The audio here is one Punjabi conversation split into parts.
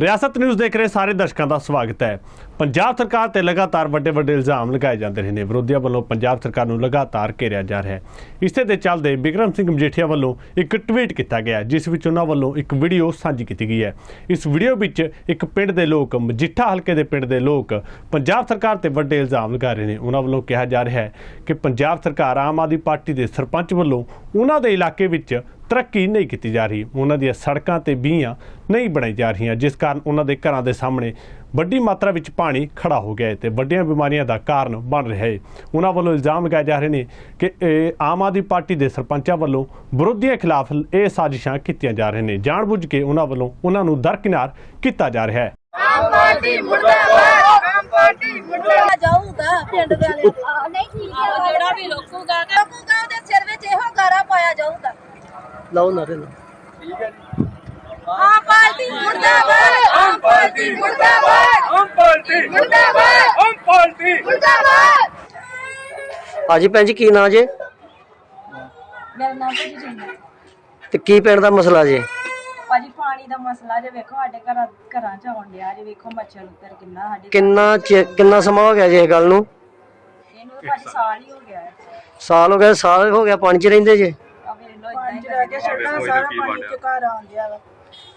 ਰਿਆਸਤ ਨਿਊਜ਼ ਦੇਖ ਰਹੇ ਸਾਰੇ ਦਰਸ਼ਕਾਂ ਦਾ ਸਵਾਗਤ ਹੈ। ਪੰਜਾਬ ਸਰਕਾਰ ਤੇ ਲਗਾਤਾਰ ਵੱਡੇ ਵੱਡੇ ਇਲਜ਼ਾਮ ਲਗਾਏ ਜਾਂਦੇ ਰਹੇ ਨੇ। ਵਿਰੋਧੀਆਂ ਵੱਲੋਂ ਪੰਜਾਬ ਸਰਕਾਰ ਨੂੰ ਲਗਾਤਾਰ ਘੇਰਿਆ ਜਾ ਰਿਹਾ ਹੈ। ਇਸੇ ਦੇ ਚੱਲਦੇ ਬਿਕਰਮ ਸਿੰਘ ਮਜੀਠੀਆ ਵੱਲੋਂ ਇੱਕ ਟਵੀਟ ਕੀਤਾ ਗਿਆ, ਜਿਸ ਵਿੱਚ ਉਹਨਾਂ ਵੱਲੋਂ ਇੱਕ ਵੀਡੀਓ ਸਾਂਝੀ ਕੀਤੀ ਗਈ ਹੈ। ਇਸ ਵੀਡੀਓ ਵਿੱਚ ਇੱਕ ਪਿੰਡ ਦੇ ਲੋਕ, ਮਜੀਠਾ ਹਲਕੇ ਦੇ ਪਿੰਡ ਦੇ ਲੋਕ ਪੰਜਾਬ ਸਰਕਾਰ ਤੇ ਵੱਡੇ ਇਲਜ਼ਾਮ ਲਗਾ ਰਹੇ ਨੇ। ਉਹਨਾਂ ਵੱਲੋਂ ਕਿਹਾ ਜਾ ਰਿਹਾ ਹੈ ਕਿ ਪੰਜਾਬ ਸਰਕਾਰ ਆਮ ਆਦਮੀ ਪਾਰਟੀ ਦੇ ਸਰਪੰਚ ਵੱਲੋਂ ਉਹਨਾਂ ਦੇ ਇਲਾਕੇ ਵਿੱਚ ਤਰੱਕੀ ਨਹੀਂ ਕੀਤੀ ਜਾ ਰਹੀ। ਉਹਨਾਂ ਦੀਆਂ ਸੜਕਾਂ ਤੇ ਬੀਆਂ ਨਹੀਂ ਬਣਾਈ ਜਾ ਰਹੀਆਂ ਜਿਸ ਕਾਰਨ ਉਹਨਾਂ ਦੇ ਘਰਾਂ ਦੇ ਸਾਹਮਣੇ ਵੱਡੀ ਮਾਤਰਾ ਵਿੱਚ ਪਾਣੀ ਖੜਾ ਹੋ ਗਿਆ ਹੈ ਤੇ ਵੱਡੀਆਂ ਬਿਮਾਰੀਆਂ ਦਾ ਕਾਰਨ ਬਣ ਰਿਹਾ ਹੈ। ਉਹਨਾਂ ਵੱਲੋਂ ਇਲਜ਼ਾਮ ਲਗਾਏ ਜਾ ਰਹੇ ਨੇ ਕਿ ਇਹ ਆਮ ਆਦਮੀ ਪਾਰਟੀ ਦੇ ਸਰਪੰਚਾਂ ਵੱਲੋਂ ਵਿਰੋਧੀਆਂ ਖਿਲਾਫ ਇਹ ਸਾਜ਼ਿਸ਼ਾਂ ਕੀਤੀਆਂ ਜਾ ਰਹੀਆਂ ਨੇ। ਜਾਣਬੁੱਝ ਕੇ ਉਹਨਾਂ ਵੱਲੋਂ ਉਹਨਾਂ ਨੂੰ ਦਰਕਿਨਾਰ ਕੀਤਾ ਜਾ ਰਿਹਾ ਹੈ। ਆਮ ਪਾਰਟੀ ਮੁਰਦਾਬਾਦ ਆਮ ਪਾਰਟੀ ਮੁਰਦਾਬਾਦ। ਜਾਊਗਾ ਪਿੰਡ ਦੇ ਵਾਲੇ ਨਹੀਂ ਠੀਕ ਹੈ ਜਿਹੜਾ ਵੀ ਰੋਕੂਗਾ ਰੋਕੂਗਾ ਉਹਦੇ ਸਿਰ ਵਿੱਚ ਇਹੋ ਗਾਰਾ ਪਾਇਆ ਜਾਊਗਾ। ਲਾਓ ਨਾਰੇ ਲਾ ਆਮ ਪਾਰਟੀ ਮੁਰਦਾਬਾਦ ਆਮ ਪਾਰਟੀ ਮੁਰਦਾਬਾਦ। ਆਮ ਪਾਰਟੀ ਮੁਰਦਾਬਾਦ। ਆਮ ਪਾਰਟੀ ਮੁਰਦਾਬਾਦ। ਹਾਂਜੀ ਭੈਣ ਜੀ ਕੀ ਨਾਂ ਜੇ? ਮੇਰਾ ਨਾਮ ਭਾਜੀ ਜਿੰਦਾ ਤੇ ਕੀ ਪਿੰਡ ਦਾ ਮਸਲਾ ਜੇ? ਭਾਜੀ ਪਾਣੀ ਦਾ ਮਸਲਾ ਜੇ ਵੇਖੋ ਸਾਡੇ ਘਰਾਂ ਘਰਾਂ ਚ ਆਉਣ ਡਿਆ ਜੇ। ਵੇਖੋ ਮੱਛਰ ਉੱਤਰ ਕਿੰਨਾ ਸਾਡੇ ਕਿੰਨਾ ਚਿਰ- ਕਿੰਨਾ ਸਮਾਂ ਹੋ ਗਿਆ ਜੇ ਇਹ ਗੱਲ ਨੂੰ? ਇਹਨੂੰ ਤਾਂ ਭਾਜੀ ਸਾਲ ਹੀ ਹੋ ਗਿਆ। ਹੈ ਸਾਲ ਹੋ ਗਿਆ ਸਾਲ ਹੋ ਗਿਆ ਪਾਣੀ 'ਚ ਰਹਿੰਦੇ ਜੇ। ਲੋ ਇਦਾਂ ਹੀ ਰਹਿ ਗਿਆ ਸੜਕਾਂ ਸਾਰਾ ਪਾਣੀ ਚ ਘਰ ਆਉਣ ਡਿਆ ਵਾ।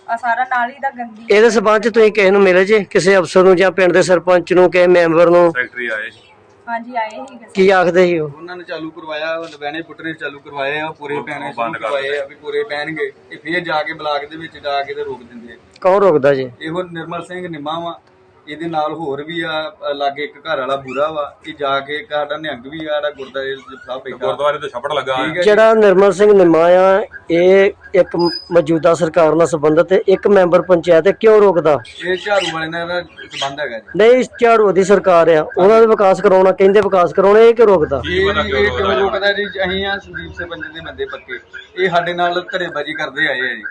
ਆ ਸਾਰਾ ਨਾਲੀ ਦਾ ਗੰਦੀ ਇਹਦੇ ਸਬੰਧ 'ਚ ਤੁਸੀਂ ਕਿਸੇ ਨੂੰ ਮਿਲੇ ਜੇ? ਕਿਸੇ ਅਫਸਰ ਨੂੰ ਜਾਂ ਪਿੰਡ ਦੇ ਸਰਪੰਚ ਨੂੰ ਕਿਸੇ ਮੈਂਬਰ ਨੂੰ? ਸੈਕਟਰੀ ਆਏ ਸੀ। ਹਾਂਜੀ ਆਏ ਹੀ ਕੀ ਆਖਦੇ ਸੀ ਉਹ? ਉਹਨਾਂ ਨੇ ਚਾਲੂ ਕਰਵਾਇਆ ਉਹ ਲਬੈਣੇ ਪੁੱਟਣੇ ਚਾਲੂ ਕਰਵਾਏ ਆ ਪੂਰੇ ਪੈਣੇ ਬੰਦ ਕਰ ਕਰਵਾਏ ਆ ਵੀ ਪੂਰੇ ਪੈਣਗੇ। ਇਹ ਫੇਰ ਜਾ ਕੇ ਬਲਾਕ ਦੇ ਵਿੱਚ ਜਾ ਕੇ ਤੇ ਰੋਕ ਦਿੰਦੇ ਆ। ਕੌਣ ਰੋਕਦਾ ਜੇ? ਇਹੋ ਨਿਰਮਲ ਸਿੰਘ ਨਿੰਮਾ ਵਾ। ਇਹਦੇ ਨਾਲ ਹੋਰ ਵੀ ਆ ਲਾਗੇ ਇੱਕ ਘਰ ਵਾਲਾ ਬੁਰਾ ਵਾ ਇਹ ਜਾ ਕੇ ਸਾਡਾ ਨਿਹੰਗ ਵੀ ਆ ਜਿਹੜਾ ਗੁਰਦਾਰੇ ਸਾਹਿਬ ਬੈਠਾ। ਗੁਰਦੁਆਰੇ ਤੇ ਛੱਪੜ ਲੱਗਾ ਠੀਕ ਹੈ ਜਿਹੜਾ ਨਿਰਮਲ ਸਿੰਘ ਨਿੰਮਾ ਆ ਇਹ ਇੱਕ ਮੌਜੂਦਾ ਸਰਕਾਰ ਨਾਲ ਸੰਬੰਧਿਤ ਹੈ ਇੱਕ ਮੈਂਬਰ ਪੰਚਾਇਤ ਹੈ ਕਿਉਂ ਰੋਕਦਾ? ਇਹ ਝਾੜੂ ਵਾਲੇ ਨਾਲ ਇਹਦਾ ਸੰਬੰਧ ਹੈਗਾ ਜੀ। ਨਹੀਂ ਝਾੜੂ ਦੀ ਸਰਕਾਰ ਆ ਉਹਨਾਂ ਦਾ ਵਿਕਾਸ ਕਰਾਉਣਾ ਕਹਿੰਦੇ ਵਿਕਾਸ ਕਰਾਉਣਾ ਇਹ ਕਿਉਂ ਰੋਕਦਾ? ਇਹ ਇਹ ਕਿਉਂ ਰੋਕਦਾ? ਜੀ ਅਸੀਂ ਆ ਸੰਦੀਪ ਸੇ ਦੇ ਬੰਦੇ ਪੱਕੇ। ਇਹ ਸਾਡੇ ਨਾਲ ਧੜੇਬਾਜ਼ੀ ਕਰਦੇ ਆਏ ਆ ਜੀ।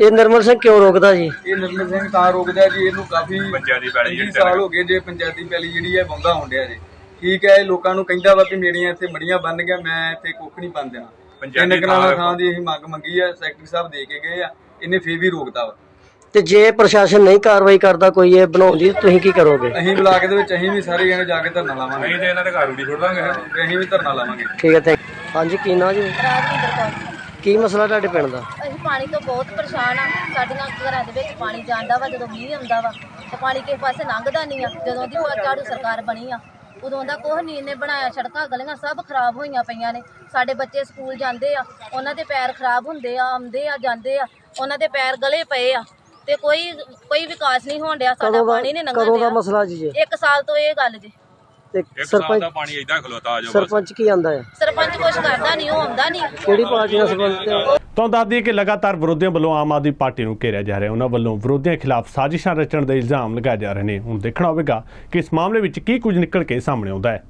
ਇਹ ਨਿਰਮਲ ਸਿੰਘ ਕਿਉਂ ਰੋਕਦਾ ਜੀ? ਇਹ ਨਿਰਮਲ ਸਿੰਘ ਤਾਂ ਰੋਕਦਾ ਜੀ ਇਹਨੂੰ ਕਾਫੀ ਪੰਚਾਇਤੀ ਪੈਲੀ 20 ਜਿਹੜੀ ਸਾਲ ਹੋ ਗਏ ਜੇ ਪੰਚਾਇਤੀ ਪੈਲੀ ਜਿਹੜੀ ਹੈ ਬੰਦਾ ਹੁੰਦਿਆ ਜੀ। ਠੀਕ ਹੈ ਇਹ ਲੋਕਾਂ ਨੂੰ ਕਹਿੰਦਾ ਵਾ ਵੀ ਮੇਰੀਆਂ ਇੱਥੇ ਮੜੀਆਂ ਬੰਨ ਗਿਆ ਮੈਂ ਇੱਥੇ ਕੁੱਖ ਨਹੀਂ ਬੰਨ ਦੇਣਾ। ਪੰਚਾਇਤੀ ਕਨਾਲਾਂ ਥਾਂ ਦੀ ਅਸੀਂ ਮੰਗ ਮੰਗੀ ਆ ਸੈਕਟਰੀ ਸਾਹਿਬ ਦੇ ਕੇ ਗਏ ਆ ਇਹਨੇ ਫੇਰ ਵੀ ਰੋਕਦਾ ਵਾ। ਤੇ ਜੇ ਪ੍ਰਸ਼ਾਸਨ ਨਹੀਂ ਕਾਰਵਾਈ ਕਰਦਾ ਕੋਈ ਇਹ ਬਣਾਉਂਦੀ ਤੁਸੀਂ ਕੀ ਕਰੋਗੇ? ਅਸੀਂ ਬਲਾਕ ਦੇ ਵਿੱਚ ਅਸੀਂ ਵੀ ਸਾਰੇ ਜਣੇ ਜਾ ਕੇ ਧਰਨਾ ਲਾਵਾਂਗੇ। ਨਹੀਂ ਤੇ ਇਹਨਾਂ ਦੇ ਘਰ ਉਡੀ ਦਾਂਗੇ। ਤੇ ਅਸੀਂ ਵੀ ਧਰਨਾ ਲਾਵਾਂਗੇ। ਠੀਕ ਹੈ ਥੈਂਕ ਹਾਂਜੀ ਕੀ ਨਾਂ ਜੀ? ਰਾਜਵਿੰਦਰ ਕੌਰ। ਕੀ ਮਸਲਾ ਤੁਹਾਡੇ ਪਿੰਡ ਦਾ? ਅਸੀਂ ਪਾਣੀ ਤੋਂ ਬਹੁਤ ਪਰੇਸ਼ਾਨ ਆ। ਸਾਡੀਆਂ ਘਰਾਂ ਦੇ ਵਿੱਚ ਪਾਣੀ ਜਾਂਦਾ ਵਾ ਜਦੋਂ ਮੀਂਹ ਆਉਂਦਾ ਵਾ ਤੇ ਪਾਣੀ ਕਿਸੇ ਪਾਸੇ ਲੰਘਦਾ ਨਹੀਂ ਆ। ਜਦੋਂ ਦੀ ਝਾੜੂ ਸਰਕਾਰ ਬਣੀ ਆ ਉਦੋਂ ਦਾ ਕੁਛ ਨਹੀਂ ਇਹਨੇ ਬਣਾਇਆ। ਸੜਕਾਂ ਗਲੀਆਂ ਸਭ ਖਰਾਬ ਹੋਈਆਂ ਪਈਆਂ ਨੇ। ਸਾਡੇ ਬੱਚੇ ਸਕੂਲ ਜਾਂਦੇ ਆ ਉਹਨਾਂ ਦੇ ਪੈਰ ਖਰਾਬ ਹੁੰਦੇ ਆ ਆਉਂਦੇ ਆ ਜਾਂਦੇ ਆ ਉਹਨਾਂ ਦੇ ਪੈਰ ਗਲੇ ਪਏ ਆ ਤੇ ਕੋਈ ਕੋਈ ਵਿਕਾਸ ਨਹੀਂ ਹੋਣ ਡਿਆ ਸਾਡਾ ਕਦੋਂ ਪਾਣੀ ਨਹੀਂ ਕਦੋਂ ਲੰਘਣ ਦਾ ਡਿਆ। ਮਸਲਾ ਜੀ ਜੇ ਇੱਕ ਸਾਲ ਤੋਂ ਇਹ ਗੱਲ ਜੀ। ਤੇ ਇੱਕ ਸਾਲ ਸਰਪੰਚ ਦਾ ਪਾਣੀ ਇਦਾਂ ਖਲੋਤਾ ਆ ਜਾਓ ਬਸ। ਸਰਪੰਚ ਕੀ ਆਂਦਾ ਹੈ? ਸਰਪੰਚ ਕੁਛ ਕਰਦਾ ਨਹੀਂ ਉਹ ਆਉਂਦਾ ਨਹੀਂ ਕਿਹੜੀ ਪਾਰਟੀ ਨਾਲ ਸੰਬੰਧਿਤ ਹੈ ਤੁਹਾਨੂੰ ਦੱਸ ਦਈਏ ਕਿ ਲਗਾਤਾਰ ਵਿਰੋਧੀਆਂ ਵੱਲੋਂ ਆਮ ਆਦਮੀ ਪਾਰਟੀ ਨੂੰ ਘੇਰਿਆ ਜਾ ਰਿਹਾ ਉਹਨਾਂ ਵੱਲੋਂ ਵਿਰੋਧੀਆਂ ਖਿਲਾਫ ਸਾਜ਼ਿਸ਼ਾਂ ਰਚਣ ਦੇ ਇਲਜ਼ਾਮ ਲਗਾਏ ਜਾ ਰਹੇ ਨੇ। ਹੁਣ ਦੇਖਣਾ ਹੋਵੇਗਾ ਕਿ ਇਸ ਮਾਮਲੇ ਵਿੱਚ ਕੀ ਕੁਝ ਨਿਕਲ ਕੇ ਸਾਹਮਣੇ ਆਉਂਦਾ ਹੈ।